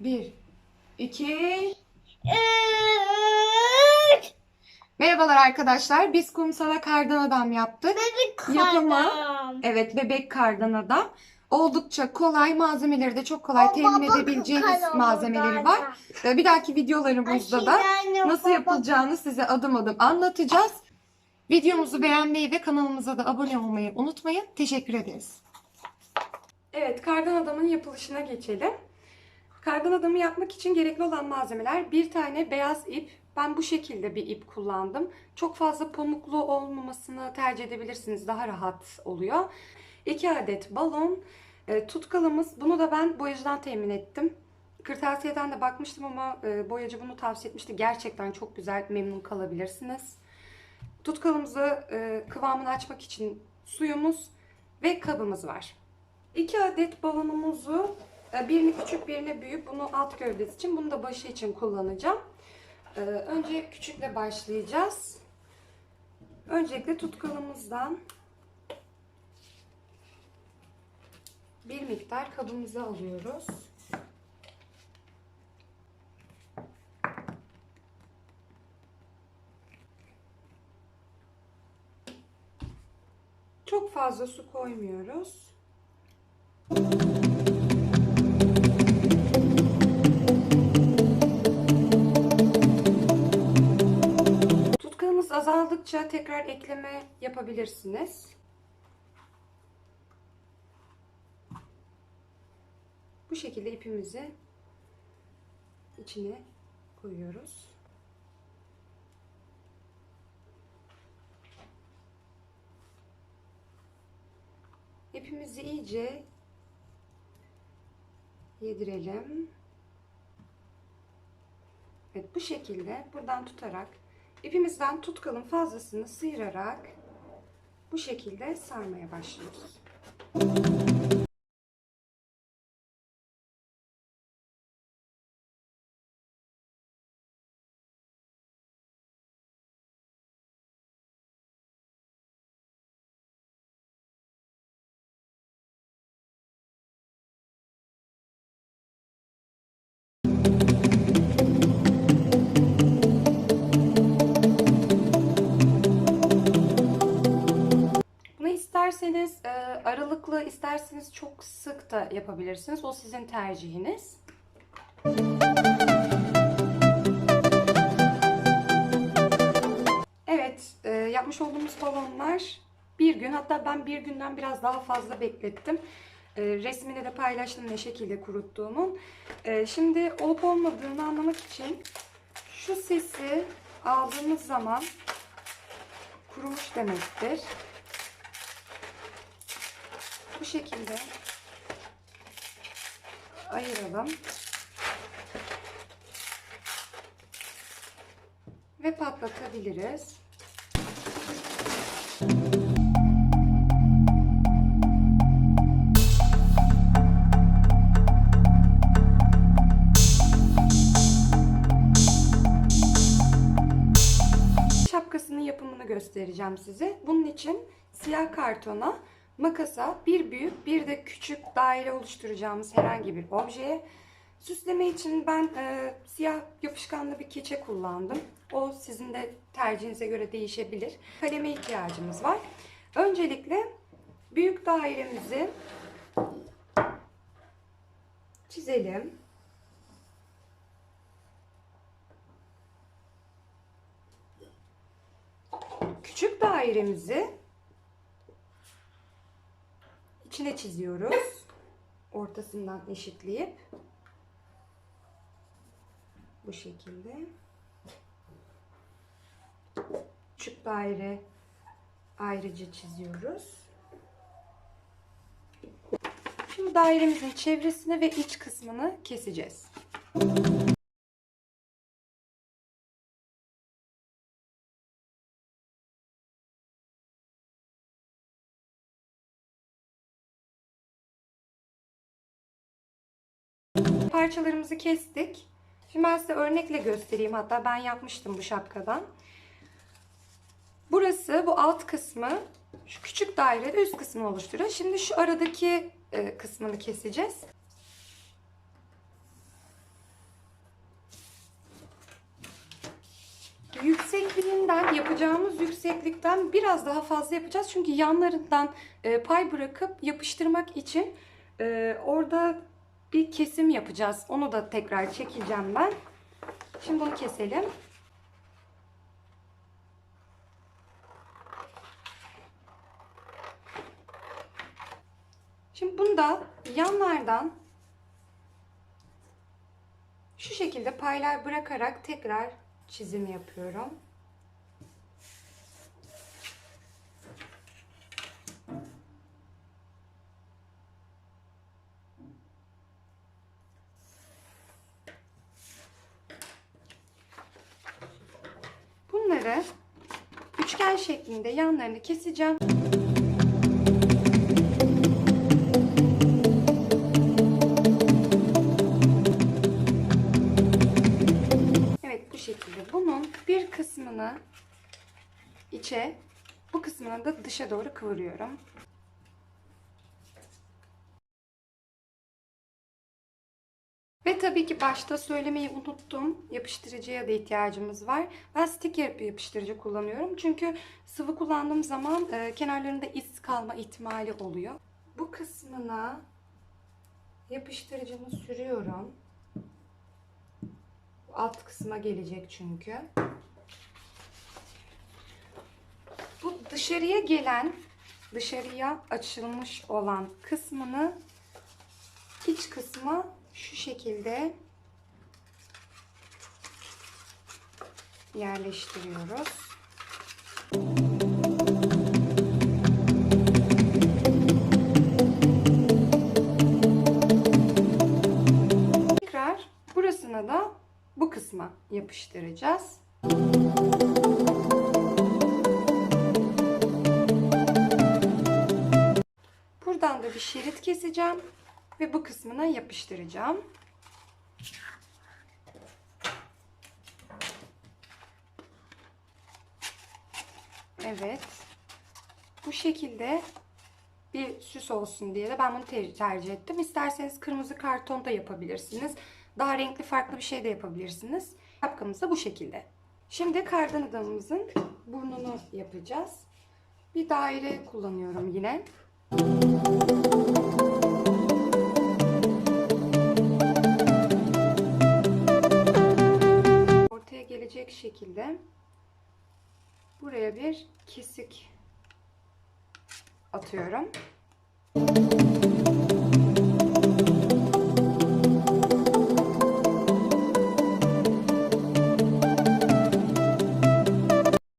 Bir, iki... Üç. Merhabalar arkadaşlar. Biz kumsala kardan adam yaptık. Bebek Yapımı. kardan. Evet bebek kardan adam. Oldukça kolay. Malzemeleri de çok kolay. O Temin baba edebileceğiniz malzemeleri var. Ee, Bir dahaki videolarımızda da nasıl baba- yapılacağını size adım adım anlatacağız. Videomuzu beğenmeyi ve kanalımıza da abone olmayı unutmayın. Teşekkür ederiz. Evet, kardan adamın yapılışına geçelim. Kardan adamı yapmak için gerekli olan malzemeler bir tane beyaz ip. Ben bu şekilde bir ip kullandım. Çok fazla pamuklu olmamasını tercih edebilirsiniz. Daha rahat oluyor. 2 adet balon, e, tutkalımız. Bunu da ben boyacıdan temin ettim. Kırtasiyeden de bakmıştım ama e, boyacı bunu tavsiye etmişti. Gerçekten çok güzel, memnun kalabilirsiniz. Tutkalımızı e, kıvamını açmak için suyumuz ve kabımız var. 2 adet balonumuzu birini küçük birini büyük bunu alt gövdesi için bunu da başı için kullanacağım. E, Önce küçükle başlayacağız. Öncelikle tutkalımızdan bir miktar kabımıza alıyoruz. Çok fazla su koymuyoruz. Azaldıkça tekrar ekleme yapabilirsiniz. Bu şekilde ipimizi içine koyuyoruz. İpimizi iyice yedirelim. Evet bu şekilde buradan tutarak ipimizden tutkalın fazlasını sıyırarak bu şekilde sarmaya başlıyoruz. Aralıklı, isterseniz çok sık da yapabilirsiniz. O sizin tercihiniz. Evet, e, yapmış olduğumuz balonlar bir gün, hatta ben bir günden biraz daha fazla beklettim. E, resmini de paylaştım ne şekilde kuruttuğumun. E, şimdi olup olmadığını anlamak için şu sesi aldığımız zaman kurumuş demektir. Bu şekilde ayıralım. Ve patlatabiliriz. Şapkasının yapımını göstereceğim size. Bunun için siyah kartona, makasa bir büyük bir de küçük daire oluşturacağımız herhangi bir objeye süsleme için ben e, siyah yapışkanlı bir keçe kullandım. O sizin de tercihinize göre değişebilir. Kaleme ihtiyacımız var. Öncelikle büyük dairemizi çizelim. Küçük dairemizi içine çiziyoruz. Ortasından eşitleyip bu şekilde. Küçük daire ayrıca çiziyoruz. Şimdi dairemizin çevresini ve iç kısmını keseceğiz. parçalarımızı kestik. Şimdi ben size örnekle göstereyim. Hatta ben yapmıştım bu şapkadan. Burası bu alt kısmı şu küçük dairede üst kısmı oluşturuyor. Şimdi şu aradaki e, kısmını keseceğiz. Yüksekliğinden yapacağımız yükseklikten biraz daha fazla yapacağız. Çünkü yanlarından e, pay bırakıp yapıştırmak için e, orada bir kesim yapacağız. Onu da tekrar çekeceğim ben. Şimdi bunu keselim. Şimdi bunu da yanlardan şu şekilde paylar bırakarak tekrar çizim yapıyorum. Şeklinde yanlarını keseceğim. Evet bu şekilde bunun bir kısmını içe bu kısmını da dışa doğru kıvırıyorum. Ve tabii ki başta söylemeyi unuttum. Yapıştırıcıya da ihtiyacımız var. Ben sticker yapıştırıcı kullanıyorum. Çünkü sıvı kullandığım zaman e, kenarlarında iz kalma ihtimali oluyor. Bu kısmına yapıştırıcımı sürüyorum. Alt kısma gelecek çünkü. Bu dışarıya gelen, dışarıya açılmış olan kısmını iç kısma şu şekilde yerleştiriyoruz. Tekrar burasına da bu kısma yapıştıracağız. Buradan da bir şerit keseceğim ve bu kısmına yapıştıracağım. Evet. Bu şekilde bir süs olsun diye de ben bunu ter- tercih ettim. İsterseniz kırmızı karton da yapabilirsiniz. Daha renkli farklı bir şey de yapabilirsiniz. Şapkamız da bu şekilde. Şimdi kardan adamımızın burnunu yapacağız. Bir daire kullanıyorum yine. Ortaya gelecek şekilde buraya bir kesik atıyorum.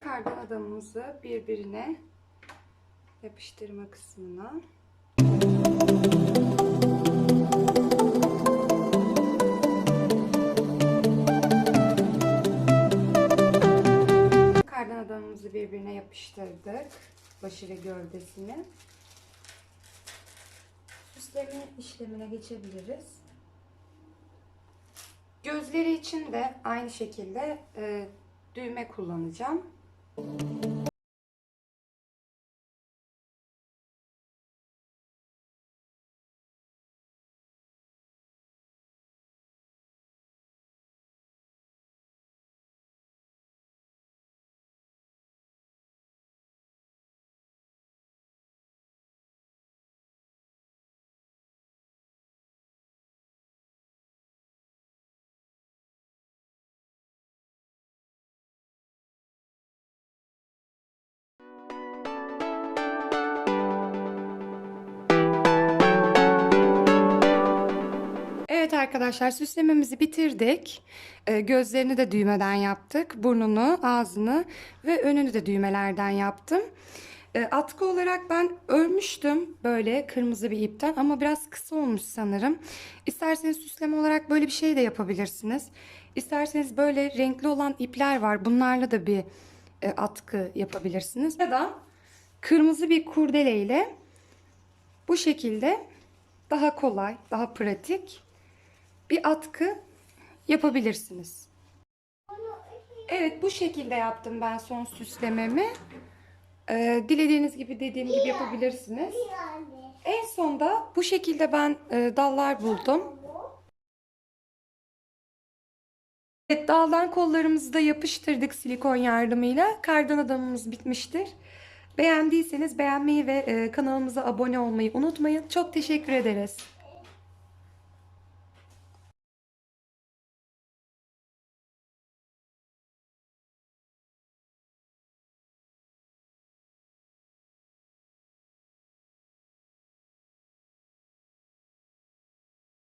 Kardan adamımızı birbirine yapıştırma kısmına yapıştırdık. Başı ve gövdesini. Süsleme işlemine geçebiliriz. Gözleri için de aynı şekilde e, düğme kullanacağım. Evet arkadaşlar süslememizi bitirdik. Ee, gözlerini de düğmeden yaptık. Burnunu, ağzını ve önünü de düğmelerden yaptım. Ee, atkı olarak ben örmüştüm böyle kırmızı bir ipten ama biraz kısa olmuş sanırım. İsterseniz süsleme olarak böyle bir şey de yapabilirsiniz. İsterseniz böyle renkli olan ipler var. Bunlarla da bir e, atkı yapabilirsiniz. Ya da kırmızı bir kurdele ile bu şekilde daha kolay, daha pratik bir atkı yapabilirsiniz. Evet bu şekilde yaptım ben son süslememi. Ee, dilediğiniz gibi dediğim gibi yapabilirsiniz. En sonda bu şekilde ben e, dallar buldum. Evet, dağılan kollarımızı da yapıştırdık silikon yardımıyla. Kardan adamımız bitmiştir. Beğendiyseniz beğenmeyi ve e, kanalımıza abone olmayı unutmayın. Çok teşekkür ederiz.